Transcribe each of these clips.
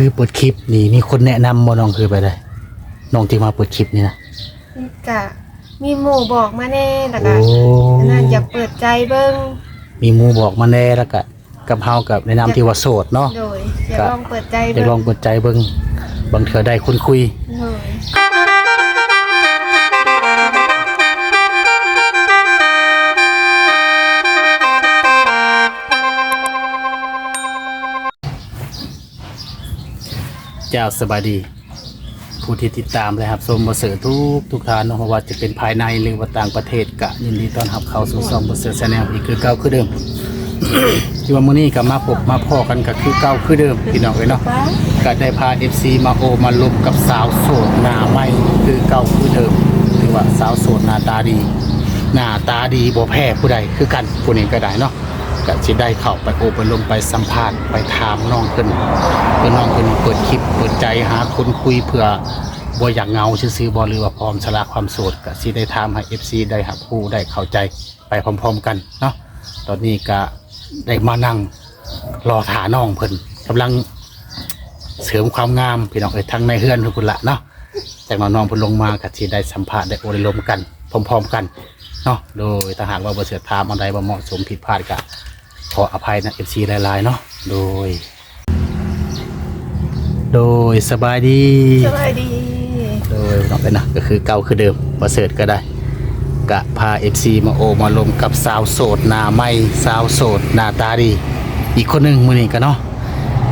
คือเปิดคลิปนี่มีคนแนะนำบ่น้องคือไปได้น้องที่มาเปิดคลิปนี่นะ กะมีหมู่บอกมาแน่แล้วก็โอ้ อันนั่นอยากเปิดใจเบิ่งมีหมูบอกมาแน่แล้วก็กับเฮากับแนะนำที่ว่าโสดเนาะ โดยอยากลองเปิดใจจะเบิ่งลองเปิดใจเบิ่งบางเทื่อได้คนคุย โดย จ้าสบายดี ผู้ที่ติดตามและครับชมบเสือทุกทุกท่านเนาะเพราะว่าจะเป็นภายในหรือว่าต่างประเทศกะยินดีต้อนรับเข้าสู่ซองบเสือแนลอีกคือเก่าคือเดิม ที่ว่ามื้อนี้ก็มาพบมาพ่อกันก็คือเก่าคือเดิมพี่น้องเอ้ยเนาะก็ได้พา FC มาโอมาลบกับสาวโสดหน้าใหม่คือเก่าคือเดิมถือว่าสาวโสดหน้าตาดี หน้าตาดีบ่แพ้ผู้ใดคือกันผู้นี้ก็ได้เนาะ ก็สิได้เข้าไปโอไปลมไปสัมภาษณ์ไปถามน้องเพิ่นเพื่อน้องเพิ่นเปิดคลิปเปิดใจหาคนคุยเพื่อบ่อยากเงาซื่อๆบ่หรือว่าพร้อมสละความโสดก็สิได้ถามให้ FC ได้รับรู้ได้เข้าใจไปพร้อมๆกันเนาะตอนนี้ก็ได้มานั่งรอถาน้องเพิ่นกำลังเสริมความงามพี่น้องเอ้ยทั้งในเฮือนทุกคนละเนาะจากน้องเพิ่นลงมากับที่ได้สัมภาษณ์ได้โอได้ลมกันพร้อมๆกันเนาะโดยถ้าหากว่าบ่เสือถามอันใดบ่เหมาะสมผิดพลาดก็ ออภัยนะ FC หลายๆเนาะโดย โดยสบายดี สบายดี โดยน้องเป็นนะก็คือเก่าคือเดิมบ่เสิร์ชก็ได้กะพา FC มาโอมาลมกับสาวโสดหน้าใหม่สาวโสดหน้าตาดี อีกคนหนึงมื้อนี้ก็เนาะ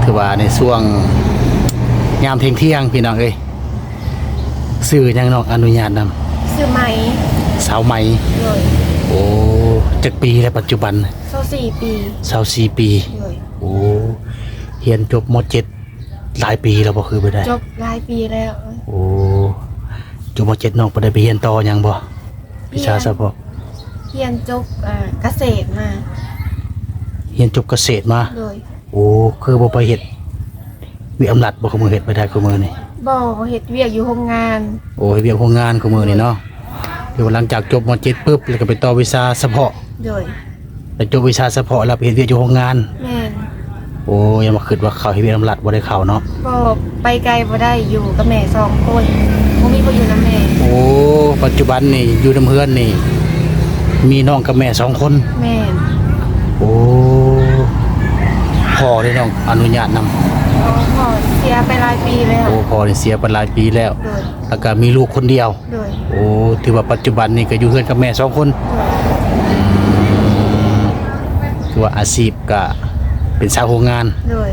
ถือว่าในช่วงยามเที่ยงเที่ยงๆพี่น้องเอ้ยซื้อยังน้องอนุญาตนำชื่อไหมสาวใหม่โดยโอ้จักปีแล้วปัจจุบันโซ สี่ปีสาวสี่ปี โดยโอ้เรียนจบมเจ็ดหลายปีแล้วบ่คือไปได้ จบหลายปีแล้วโอ้จบมเจ็ดน้องบ่ได้ไปเรียนต่อหยังบ่วิชาซะบ่เรียนจบอ่าเกษตรมา เรียนจบเกษตรมา โดยโอ้คือบ่ไปเฮ็ดวิอำนาจบ่คือมือเฮ็ดไปได้คือมือนี่บ่เฮ็ดเวียกอยู่โรงงานโอ้ยเวียกโรงงานคือมือนี่เนาะเดี๋ยวหลังจากจบมเจ็ดปุ๊บแล้วก็ไปต่อวิชาเฉพาะ โดย แล้วจบวิชาเฉพาะแล้วไปเฮ็ดเวียกอยู่โรงงาน แม่นโอ้ยังมาคิดว่าเขาให้เวียนอำลัดบ่ได้เข้าเนาะ บ่ไปไกลบ่ได้อยู่กับแม่สองคนบ่มีบ่อยู่นํแม่โอ้ ปัจจุบันนี่อยู่น้ำเพื่อนนี่ มีน้องกับแม่สองคน แม่นโอ้พ่อได้น้องอนุญาตนำอ๋อพ่อเสียไปหลายปีแล้วโอ้พ่อนี่เสียไปหลายปีแล้ว โดยแล้วก็มีลูกคนเดียว โดยโอ้ถือว่าปัจจุบันนี่ก็อยู่เพื่อนกับแม่สองคน โดย ถือว่าอาชีพก็เป็นชาวโรงงาน โดย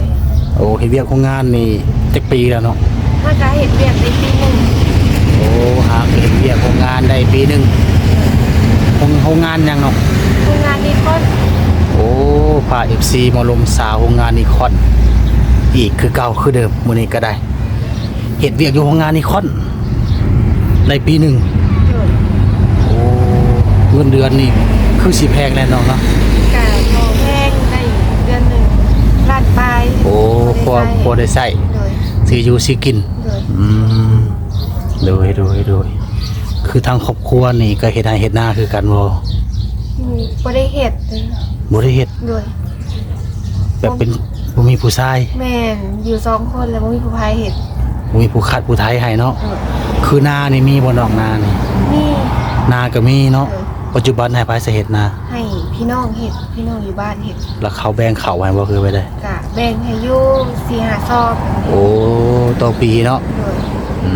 โอ้เฮ็ดเวียกโรงงานนี่จักปีแล้วเนาะถ้าก็เฮ็ดเวียกได้ปีหนึงโอ้หาเฮ็ดเวียกโรงงานได้ปีหนึงโรงโรงงานหยังเนาะโรงงานนี้ก็โอ้พาเอฟซีมาลมสาวโรงงานนิคอน อีกคือเก่าคือเดิมมื้อนี้ก็ได้เห็ดเวียกอยู่โรงงานนิคอนในปีหนึ่งโดยโอ้เงินเดือนนี่คือสิแพงแล้วน้องเนาะกะพอแพงได้เดือนหนึงล้านปลาย โอ้พ อพอได้ใช้โดยซื้ออยู่ซื้อกิน โดยอืมโดยโดยโดยคือทางครอบครัวนี่ก็เฮ็ดให้เฮ็ดหน้าคือกันบ่อืมบ่ได้เฮ็ดเลยบ่ได้เฮ็ดโดยแบบเป็นบ่มีผู้ชายแม่นอยู่สองคนแล้วบ่มีผู้พายเฮ็ดบ่มีผู้คัดผู้ไทยให้เนาะโดยคือหน้านี่มีบ่น้องหน้านี่นี่นาก็มีเนาะเออปัจจุบันให้ภายเสเหตุนาให้ พี่น้องเฮ็ดพี่น้องอยู่บ้านเฮ็ดแล้วเขาแบ่งเขาไว้บ่คือไปได้กะแบ่งให้อยู่สี่ห้าซอบโอ้ต่อปีเนาะโดยอื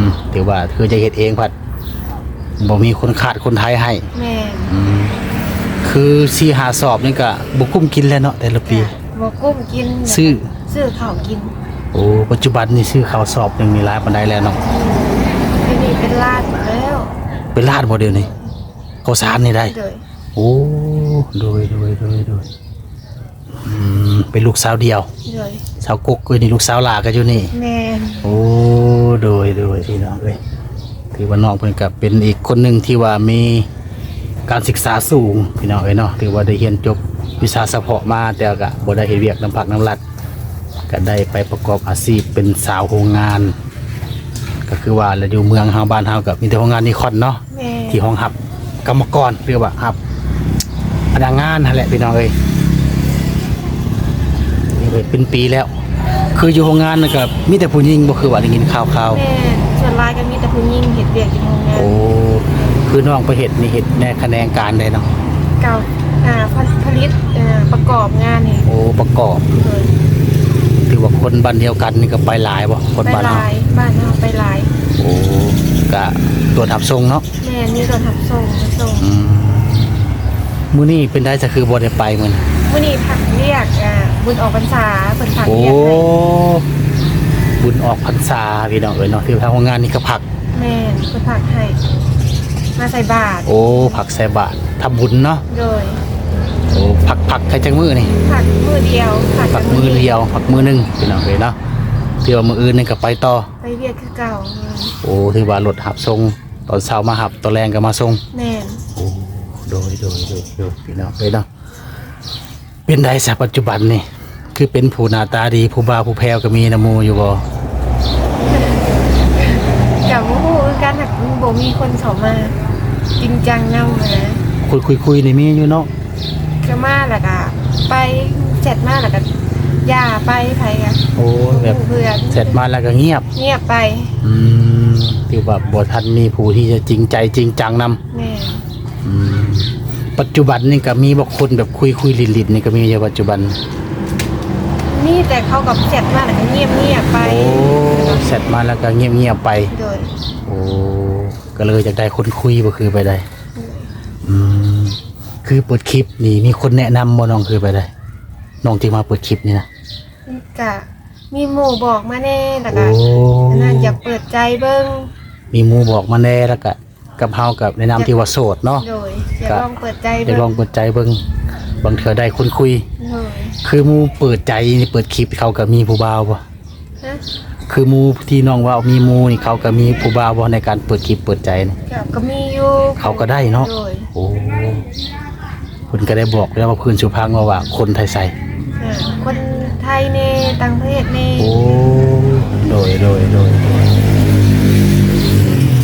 มถือว่าคือจะเฮ็ดเองพัดบ่มีคนขาดคนไทยให้แม่นอืมคือสี่หาสอบนี่ก็บ่คุ้มกินแล้วเนาะแต่ละปี กะบ่กุ้มกินซื้อ ซื้อข้าวกินโอ้ปัจจุบันนี่ซื้อข้าวสอบยังมีหลายปานใดแล้วเนาะไอ้นี่เป็นลาดหมดแล้วเป็นล้านบ่เดี๋ยวนี้ข้าวสารนี่ได้ โดย โอ้โดยโดยโดยโดยอืมเป็นลูกสาวเดียว โดยสาวกกก็นี่ลูกสาวหลาก็อยู่นี่ แม่นโอ้โดยโดยพี่น้องเลยถือว่าน้องเพิ่นกับเป็นอีกคนหนึ่งที่ว่ามีการศึกษาสูงพี่น้องเอ้ยเนาะถือว่าได้เรียนจบวิชาเฉพาะมาแต่ก็บ่ได้เฮ็ดเวียกน้ำผักน้ำรัด ก็ได้ไปประกอบอาชีพเป็นสาวโรงงาน ก็คือว่าเราอยู่เมืองเฮาบ้านเฮากับมีแต่โรงงานนิคอนเนาะ แม่นที่ห้องหับกรรมกรเรียกว่าหับ พนักงานนั่นแหละพี่น้องเอ้ยนี่เลยเป็นปีแล้ว คืออยู่โรงงานนะครับมีแต่ผู้หญิงบ่คือว่าได้ยินข่าวแม่ส่วนหลายก็มีแต่ผู้หญิงเฮ็ดเวียกอยู่โรงงาๆนโอ้คือน้องไปเฮ็ดนี่เฮ็ดในแขนงการใดเนาะเก่าอ่าผลิตเอ่อประกอบงานนี่โอ้ประกอบเลยถือว่าคนบ้านเดียวกันนี่ก็ไปหลายบ่คนไปบ้านหเฮาลายบ้านเฮาไปหลายโอ้ก็ตัวทับทรงเนาะแม่มีรถทับส่งมาส่งอืม มื้อนี้เป็นได้จะคือบ่ได้ไปมื้อนี้มื้อนี้ผักเรียกอ่าบุญออกพรรษาเพิ่นผักโอ้เรียกให้บุญออกพรรษาพี่น้องเอ้ยเนาะที่ทางโรงงานนี่ก็ผัก แม่นเพิ่นผักให้มาใส่บาตรโอ้ผักใส่บาตรทำบุญเนาะโดยโอ้ผักผักใครจังมือนี่ผักมือเดียวผักผักมือเดียวผักมือหนึงพี่น้องเอ้ยเนาะที่ว่ามืออื่นนี่ก็ไปต่อ ไปเรียกคือเก่าโอ้ที่ว่ารถหับส่งตอนเช้ามาหับตอนแรงก็มาส่งแม่น โอ้โดยโดยโดยโดยพี่น้องเอ้ยเนาะเป็นไดซะปัจจุบันนี่คือเป็นผู้หน้าตาดีผู้บ่าวผู้แพรวก็มีนะหมูอยู่บ่กับผู้คือการหักบ่มีคนเข้ามา จริงจังนำนะคุยคุยคุยนี่มีอยู่เนาะก็มาแล้วก็ไปเสร็จมาแล้วก็ย่าไปไผอะโอ้แบบเพื่อนเสร็จมาแล้วก็เงียบ เงียบไป อืมที่ว่าบ่ทันมีผู้ที่จะจริงใจจริงจังนำแม่อืม ปัจจุบันนี่ก็มีบางคนแบบคุยคุยลินลินนี่ก็มีอยู่ปัจจุบัน นี่แต่เขากับเสร็จมาแล้วก็เงียบเงียบๆไปโอ้เสร็จมาแล้วก็เงียบเงียบๆไป โดย โอ้ก็เลยอยากได้คนคุยบ่คือไปได้ อืมคือเปิดคลิปนี่มีคนแนะนำบ่น้องคือไปได้น้องที่มาเปิดคลิปนี่นะกะมีหมู่บอกมาแน่แล้วโอ้ก็นั่นอยากเปิดใจเบิ้งมีหมู่บอกมาแน่แล้วก็ กับเฮากับแนะนำที่ว่าโสดเนาะ โดยอยากครับลองเปิดใจได้เบิ้งลองเปิดใจเบิ่งบางเทื่อได้คนคุย โดยคือหมู่เปิดใจนี่เปิดคลิปเขาก็มีผู้บ่าวบ่ฮะคือหมูที่น้องว่ามีหมูนี่เขาก็มีผู้บ่าวบ่ในการเปิดคลิปเปิดใจนี่ กับก็มีอยู่เขาก็ได้เนาะ โดยโอ้เพิ่นก็ได้บอกแล้วว่าเพิ่นสุพังว่าว่าคนไทยใส่ อ่าคนไทยเน่ต่างประเทศเน่โอ้โดยโดยโดยโดย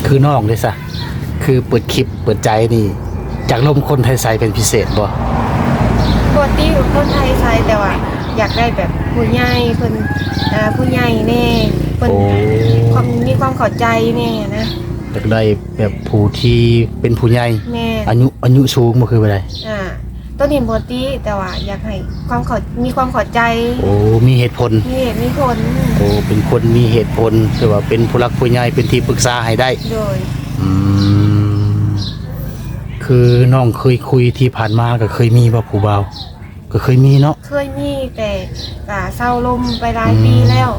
คือน้องเลยซะ คือเปิดคลิปเปิดใจนี่จากลมคนไทยใส่เป็นพิเศษบ่ปกติคนไทยใช้แต่ว่า อยากได้แบบผู้ใหญ่เพิ่นอ่าผู้ใหญ่แน่เพิ่นโอ้ความมีความเข้าใจแน่นะอยากได้แบบผู้ที่เป็นผู้ใหญ่แม่อายุอายุสูงบ่คือไปได้อ่าต้นหินปกติแต่ว่าอยากให้ความเข้ามีความเข้าใจ โอ้มีเหตุผลมีเหตุมีผลโอ้เป็นคนมีเหตุผลคือว่าเป็นผู้รักผู้ใหญ่เป็นที่ปรึกษาให้ได้โดยอืม คือน้องเคยคุยที่ผ่านมาก็เคยมีว่าผู้เบาวก็เคยมีเนาะเคยมีแต่กาเศร้าลมไปหลายปีแล้ว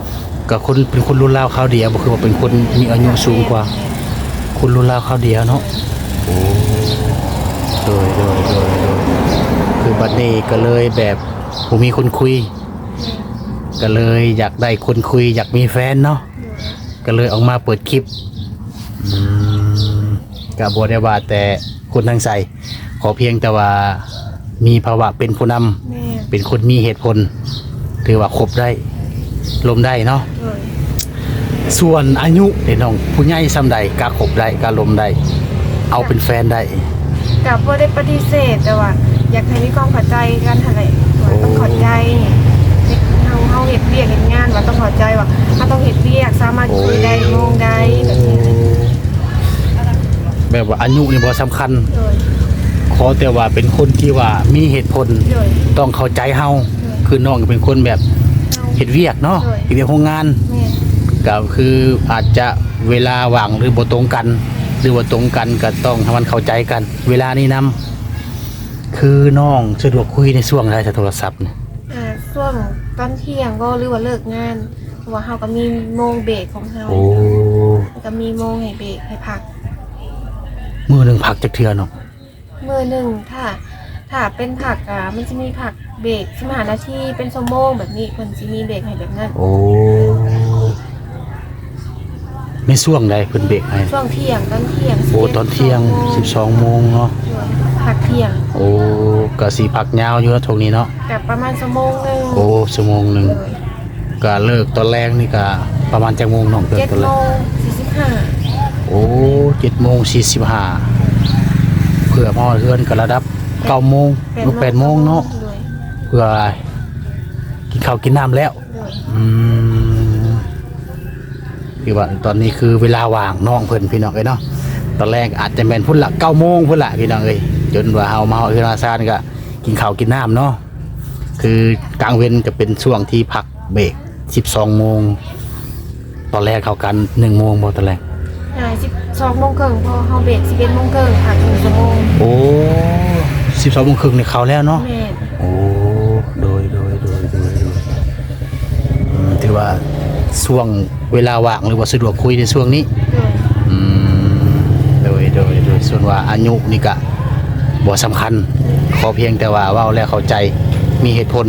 ก็คนเป็นคนรุ่นราวเขาวเดียวบ่คือว่าเป็นคนมีอายุสูงกว่า คนรุ่นราวเขาวเดียวเนาะโอ้โดยโดยโดยโดยคือบัดนี้ก็เลยแบบผมมีคนคุย ก็เลยอยากได้คนคุย อยากมีแฟนเนาะ ก็เลยออกมาเปิดคลิปอืมกับบได้ว่าแต่ คนทางใส่ขอเพียงแต่ว่ามีภาวะเป็นผู้นำแม่เป็นคนมีเหตุผล ถือว่าครบได้ลมได้เนาะ โดยส่วนอายุเด็น้องผู้ใหญ่ซ้ำใดกาครบได้กาลมได้ เอาเป็นแฟนได้ กับบ่ได้ปฏิเสธแต่ว่า อยากให้มีความเข้าใจกันหั่นแหละว่าต้องเข้าใจเฮาเฮาเฮ็ดเวียกเฮ็ดงานว่าต้องเข้าใจว่าเฮาต้องเฮ็ดเวียกสามารถคุยได้โมงได้แบบนี้ แบบว่าอายุนี่บ่สำคัญ โดย ขอแต่ว่าเป็นคนที่ว่ามีเหตุผลโดยต้องเข้าใจเฮาคือน้องก็เป็นคนแบบเฮาเฮ็ดเวียกเนาะใช่เฮ็ดเวียกโรงงาน แม่ก็คืออาจจะเวลาว่างหรือบ่ตรงกัน หรือว่าตรงกันก็ต้องให้มันเข้าใจกัน เวลานี้นํคือน้องสะดวกคุยในช่วงใดถ้าโทรศัพท์เนี่ยอ่าช่วงตอนเที่ยงก็หรือว่าเลิกงานเพราะว่าเฮาก็มีโมงเบรกของเฮาโอ้ก็มีโมงให้เบรกให้พัก มือหนึงพักจักเทื่อเนาะมือหนึ่งถ้าถ้าเป็นผักอะมันจะมีผักเบรกสิมหานาทีเป็นชั่วโมงแบบนี้มันจะมีเบรกให้แบบนั้นโอ้ในช่วงใดเพิ่นเบรกให้ช่วงเที่ยงตอนเที่ยงโอ้ตอนเที่ยง12โมงเนาะผักเที่ยง โอ้ก็สิพักยาวอยู่นะตรงนี้เนาะกับประมาณชั่วโมงหนึ่งโอ้ชั่วโมงหนึงเลยก็เลิกตอนแรกนี่ก็ประมาณจักโมงน้องเลิกเจ็ดตอนแรโมกงสี่สิบห้า โอ้เจ็ดโมงสี่สิบห้าเพื่อมาเฮือนก็ระดับเก้าโมงหรือแปดโมงเนาะเลยเพื่ออะไรกินข้าวกินน้ำแล้วเลยอือืมคือว่าตอนนี้คือเวลาว่างน้องเพิ่นพี่น้องเอ้ยเนาะตอนแรกอาจจะแม่นพุ่นละเก้าโมงพุ่นละพี่น้องเอ้ยจนว่าเฮามาเฮาคือมาซานก็กินข้าวกินน้ำเนาะคือกลางเว้นก็เป็นช่วงที่พักเบรก12โมงตอนแรกเข้ากัน1โมงบ่ตอนแรก อ่าสิบสองโมงครึ่งพอเฮาเบรกสิบเอ็ดโมงครึ่งพักหนึ่งชั่วโมงโอ้12โมงครึ่งนี่เข้าแล้วเนาะ แม่นโอ้ โดยโดยโดยโดยโดยอืมถือว่าช่วงเวลาว่างหรือว่าสะดวกคุยในช่วงนี้ โดยอืมโดยโดยโดยส่วนว่าอายุนี่ก็บ่สำคัญ ขอเพียงแต่ว่าเว้าแล้วเข้าใจมีเหตุผล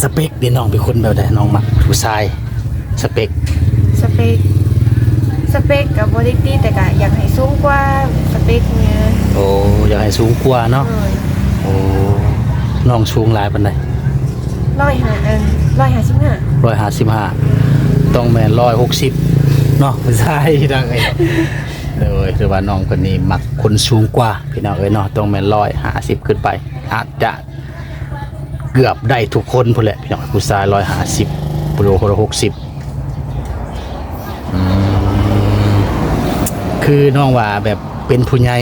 สเปคนี่น้องเป็นคนแบบใดน้องมักผู้ชาย สเปคสเปค สเปคกับบริตี้แต่ก็อยากให้สูงกว่าสเปคเนี่ยโอ้อยากให้สูงกว่าเนาะโดยโอ้น้องสูงหลายปานใดร้อยหาเอินร้อยหาสิบห้าร้อยห้าสิบห้าต้องแม่นร้อยหกสิบเนาะไม่ใช่ดังเอ้ยเอ้ยคือว่าน้องคนนี้มักคนสูงกว่าพี่น้องเอ้ยเนาะต้องแม่นร้อยห้าสิบขึ้นไป อาจจะเกือบได้ทุกคนพุ่นแหละพี่น้องผู้ชายร้อยห้าสิบผู้หญิงคนละหกสิบ คือน้องว่าแบบเป็นผู้ใหญ่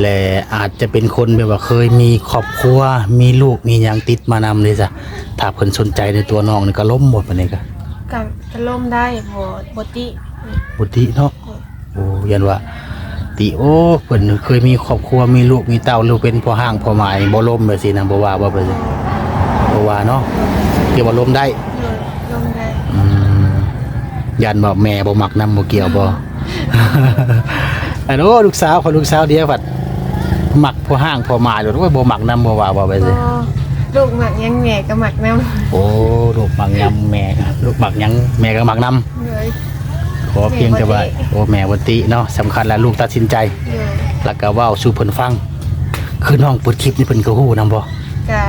และอาจจะเป็นคนแบบว่าเคยมีครอบครัว มีลูกมีหยังติดมานำเลยจ้ะถ้าเพิ่นสนใจในตัวน้องนี่ก็ล้มหมดปานนี้ก็กับจะล่มได้บ่บ่ติบุติเนาะโอ้ยันว่า ติโอ้เพิ่นเคยมีครอบครัวมีลูกมีเต้าลูกเป็นพ่อห้างพ่อหมายบ่ล้มแบบสินะบ่ว่าบ่ไปสิบ่ว่าเนาะเกี่ยวว่าล้มได้ โดยล่มได้ อืมยันบ่แม่บ่มักนำบ่เกี่ยวบ่ อันโอ้ลูกสาวคนลูกสาวเดียวผัดมักพ่อห้างพ่อหมายหรือว่าบ่มักนำบ่ว่าบ่ไปสิบ่ลูกหมักยังแม่ก็หมักนำโอ้ลูกมักยำแม่ก็ลูกมักหยังแม่ก็มักนำเลยขอเพียงแต่ว่าโอ้แม่บ่ติเนาะสำคัญแล้วลูกตัดสินใจ เลยแล้วก็เว้าสู่เพิ่นฟัง คือน้องเปิดคลิปนี่เพิ่นก็ฮู้นำบ่กะ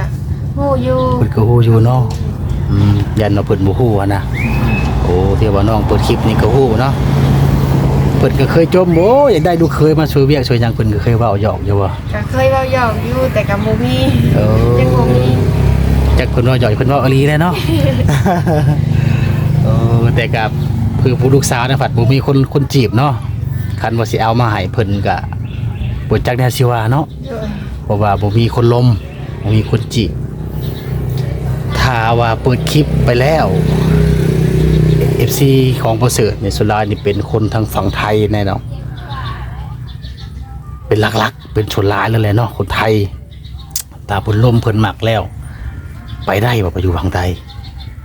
ฮู้อยู่เพิ่นก็ฮู้อยู่เนาะอืมยันว่าเพิ่นบ่ฮู้อะนะโอ้ที่ว่าน้องเปิดคลิปนี่ก็ฮู้เนาะเพิ่นก็เคยจมโอ้อยากได้ลูกเคยมาช่วยเวียกช่วยหยังเพิ่นก็เคยเว้าหยอกอยู่บ่ก็เคยเว้าหยอกอยู่แต่ก็บ่มีเออยังบ่มีจักเพิ่นเว้าหยอกเพิ่นเว้าอีหลีแหล้เนาะเออแต่กับคือผู้ลูกสาวเนะผัดบ่มีคนคนจีบเนาะคันว่าสิเอามาให้เพิ่นก็บ่จักแนวสิว่าเนาะเลยเพราะว่าบ่มีคนลมบ่มีคนจีบถ้าว่าเปิดคลิปไปแล้ว FC ของประเสริฐในสุรายนี่เป็นคนทางฝั่งไทยแน่เนาะเป็นหลักๆ เป็นชนหลายแล้วแหละเนาะคนไทย ตาเพิ่นลมเพิ่นมักแล้ว ไปได้บ่ไปอยู่ฝั่งไทย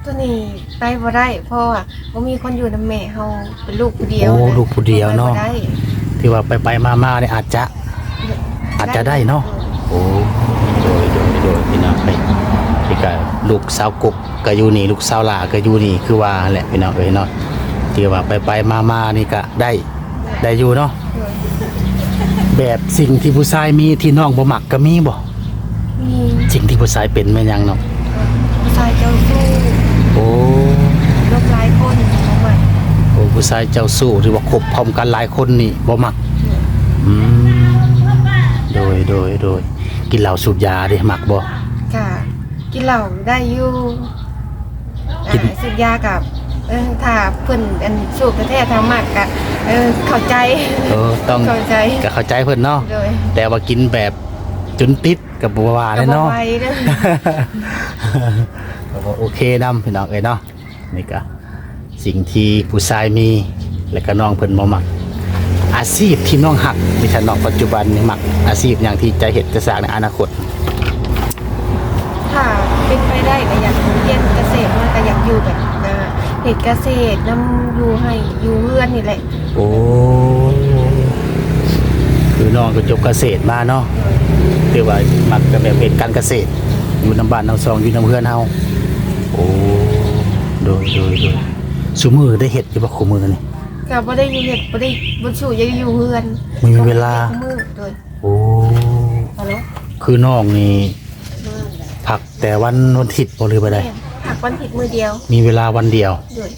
ตัวนี้ไปบ่ได้เพราะว่าบ่มีคนอยู่นำแม่เฮาเป็นลูกผู้เดียวโอ้นะลูกผู้เดียวเนาะไปบ่ได้ที่ว่าไปไปมามาเนี่ยอาจจะอาจจะได้เนาะ โอ้โดยโดยโดยพี่น้องไป พี่ก็ลูกสาวกบก็อยู่นี่ลูกสาวหลาก็อยู่นี่คือว่าแหละพี่น้องเอ้ยเนาะที่ว่าไปไปมามานี่ก็ได้ได้อยู่เนาะเลยแบบสิ่งที่ผู้ชายมีที่น้องบ่มักก็มีบ่มีสิ่งที่ผู้ชายเป็นแม่นหยังเนาะผู้ชายเจ้าสู้โอ้ลบหลายคนบ่มักโอ้ผู้ชายเจ้าสู้หรือว่าคบพร้อมกันหลายคนนี่บ่มักอืมโดยโดยโดยกินเหล้าสูบยาเด้มักบ่กะ กินเหล้าได้อยู่กินอ่าสุดยากับเออถ้าเพิ่นอันสูบแท้ๆทางมากกะเออเข้าใจ เออต้องเข้าใจ ก็เข้าใจเพิ่นเนาะเลยแต่ว่ากินแบบจนติดกับบัววาเลยเนาะ ก็บ่ไหวเด้อ ก็บอกโอเคนำพี่น้องเอ้ยเนาะนี่ก็สิ่งที่ผู้ชายมีและก็น้องเพิ่นบ่มัก อาชีพที่น้องหักในฐานะปัจจุบันนี่มักอาชีพอย่างที่ใจเห็ดจะสร้างในอนาคต ถ้าเป็นไปได้ก็อยากเรียนเกษตรมาก็อยากอยู่แบบอ่า เฮ็ดเกษตรนํอยู่ให้อยู่เฮือนนี่แหละโอ้คือน้องก็จบเกษตรมาเนาะคือว่ามักจะแบบเป็นการเกษตร อยู่น้ำบ้านน้ำซองอยู่น้ำเพื่อนเฮาโอ้โดยโดยโดยสุมือได้เห็ดอยู่บ่คุมือนี่ก็บ่ได้อยู่เฮ็ดบ่ได้บ่สู่ยังอยู่เฮือนมีเวลามือโดยโอ้ฮัลโหลคือน้องนี่พักแต่วันวันอาทิตย์บ่หรือบ่ได้ผัก วันผิดมือเดียวมีเวลาวันเดียว โดย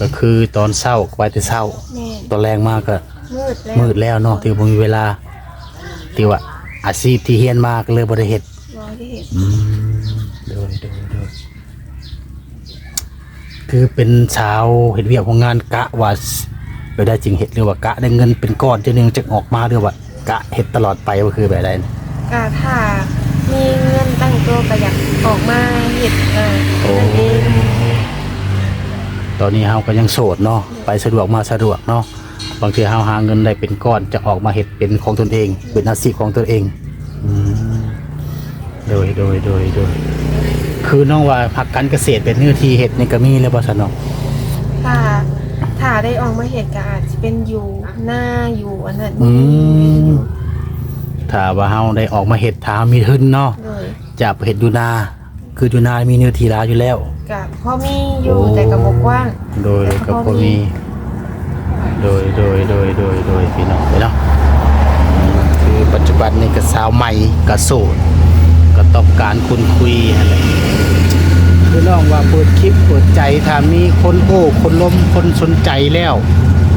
ก็คือตอนเช้าไปแต่เช้า แม่นตอนแรงมากก็มืดแล้วมืดแล้วเนาะที่บ่มีเวลาที่ว่าอาชีพที่เฮียนมาก็เลยบ่ได้เฮ็ดบ่ได้เห็นอืมโดยโดยโดยคือเป็นชาวเฮ็ดเวียกของงานกะว่าไปได้จริงเฮ็ดหรือว่ากะได้เงินเป็นก้อนจะนึงจะออกมาหรือว่ากะเฮ็ดตลอดไปก็คือแบบใดก็ถ้ามีเงินตั้งตัวก็อยาก ออกมาเฮ็ดเออโอ้นั่นเองตอนนี้เฮาก็ยังโสดเนาะไปสะดวกมาสะดวกเนาะบางทีเฮาหาเงินได้เป็นก้อนจะออกมาเฮ็ดเป็นของตนเอง เป็นอาชีพของตนเองอืมโดยโดยโดยโดยคือน้องว่าพักการเกษตรเป็นเนื้อที่เฮ็ดนี่ก็มีแล้วบ่ซะเนาะถ้าถ้าได้ออกมาเฮ็ดก็อาจจะเป็นอยู่หน้าอยู่อันนั้นอืมถ้าว่าเฮาได้ออกมาเฮ็ดถ้าเฮามีทุนเนาะ โดย จะไปเฮ็ดอยู่นา คืออยู่นามีเนื้อที่หลายอยู่แล้วก็พอมีอยู่โอ้แต่ก็บ่กว้างโดยกับพอมี โดยโดยโดยโดยโดยพี่น้องไปเนาะอืมคือปัจจุบันนี่ก็สาวใหม่ก็โสดก็ต้องการคุณคุยอะไรคือน้องว่าเปิดคลิปเปิดใจถ้ามีคนโอ้คนล้มคนสนใจแล้ว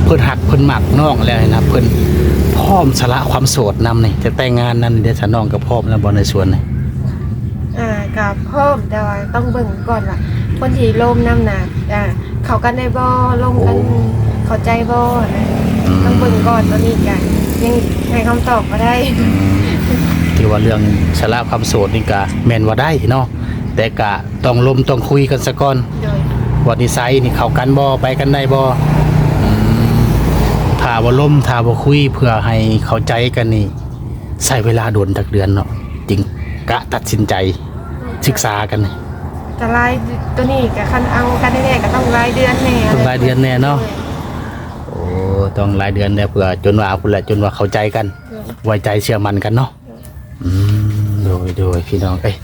เพิ่นหักเพิ่นหมักน้องแล้วนะเพิ่นพร้อมสละความโสดนำนี่จะแต่งงานนั้นเดี๋ยวฉันน้องก็พร้อมแล้วบ่ในส่วนนี่ อ่าก็เพิ่มแต่ว่าต้องเบิ่งก่อนว่าคนที่ลมน้ำหนักอ่าเข้ากันได้บ่ลงกันเข้าใจบ่นะต้องเบิ่งก่อนตอนนี้ก็ยังให้คำตอบบ่ได้ที่ว่าเรื่องสละความโสดนี่ก็แม่นว่าได้เนาะแต่ก็ต้องลมต้องคุยกันซะก่อนโดยว่านิสัยนี่เข้ากันบ่ไปกันได้บ่อืมถ้าบ่ลมถ้าบ่คุยเพื่อให้เข้าใจกันนี่ใช้เวลาโดนจักเดือนเนาะจริงกะตัดสินใจ ศึกษากันนี่แต่รายตัวนี้ก็คันเอากันแน่ๆก็ต้องรายเดือนแน่ต้องรายเดือนแน่เนาะโอ้ต้องหลายเดือนแล้วเพื่อจนว่าพุ่นแหละจนว่าเข้าใจกันโดยไว้ใจเชื่อมั่นกันเนาะอืมโดยโดยพี่น้องเอ้ย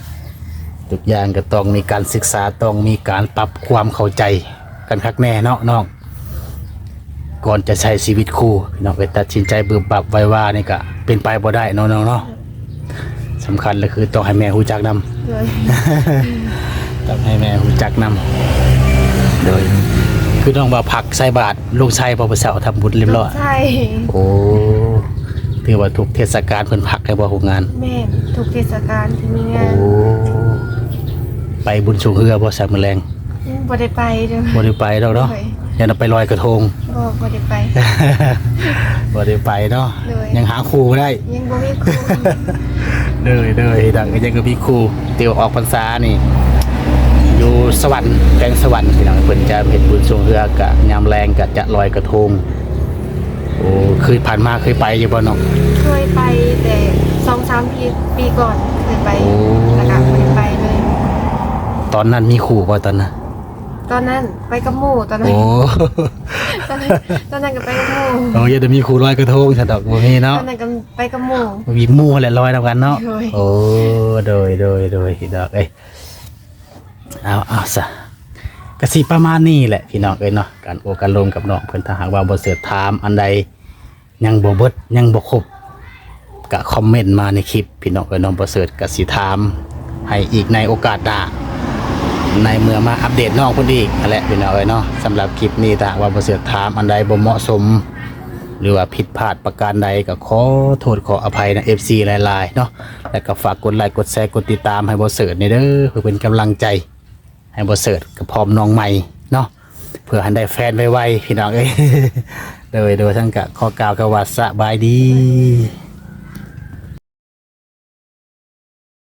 ทุกอย่างก็ต้องมีการศึกษาต้องมีการปรับความเข้าใจกันคักแน่เนาะน้องก่อนจะใช้ชีวิตคู่พี่น้องไปตัดสินใจเบืบบับไว้ว่านี่ก็เป็นไปบ่ได้เนาะน้องเนาะ สำคัญเลยคือต้องให้แม่รู้จักนำ โดยต้องให้แม่รู้จักนำโดย คือน้องว่าผักใส่บาตรลูกชายพอประเสาทำบุญเรียบร้อยใช่โอ้ถือว่าทุกเทศกาลเพิ่นพักให้บ่ฮู้งาน แม่นทุกเทศกาลที่มีโอ้งานไปบุญสูงเรือบ่สักมื้อแรงบ่ได้ไปเด้อ บ่ได้ไปดอกเนาะอย่าเอาไปลอยกระทง บ่บ่ได้ไป บ่ได้ไปเนาะ เลย ยังหาครูบ่ได้ ยังบ่มีครู เด้อเด้อดังก็ยังก็มีครูเตียวออกพรรษานี่ อยู่สวรรค์แกงสวรรค์พี่น้องเพิ่นจะเฮ็ดบุญสูงเรือกะยามแรงก็จะลอยกระทงโอ้เคยผ่านมาเคยไปอยู่บ่น้องเคยไปแต่สองสามปีปีก่อนเคยไปโอ้แล้วก็ไม่ได้ไปเลย ตอนนั้นมีครูบ่ตอนนั้น ตอนนั้นไปกับหมู่ตอนนั้นโอ้ตอนนั้นตอนนั้นก็ไปกับหมู่โอ้ยจะมีครูลอยกระทงฉันดอกบ่มีเนาะตอนนั้นก็ไปกับหมู่มีหมู่แหละลอยนำกันเนาะโดยโอ้โดยโดยโดยพี่น้องเอ้ยเอาเอาซะกสิประมาณนี้แหละพี่น้องเอ้ยเนาะการโอการลมกับน้องเพิ่นถ้าหากว่าบ่เสือถามอันใดยังบ่เบิดยังบ่ครบก็คอมเมนต์มาในคลิป พี่น้องเอ้ยน้องบ่เสิร์ชก็สิถาม ให้อีกในโอกาสหน้า ในเมื่อมาอัปเดตน้องเพิ่นอีกนั่นแหละพี่น้องเอ้ยเนาะสำหรับคลิปนี้ถ้าหากว่าบ่เสือถามอันใดบ่เหมาะสม หรือว่าผิดพลาดประการใดก็ขอโทษขออภัยนะ FC หลายๆเนาะแล้วก็ฝากกดไลค์กดแชร์กดติดตามให้บอเสิร์ตในเด้อเพื่อเป็นกำลังใจ ให้บอเสิร์ตกับพร้อมน้องใหม่เนาะเพื่อให้ได้แฟนไวๆพี่น้องเอ้ยโดยโดยทั้งกะขอกล่าวกับว่าสบายดี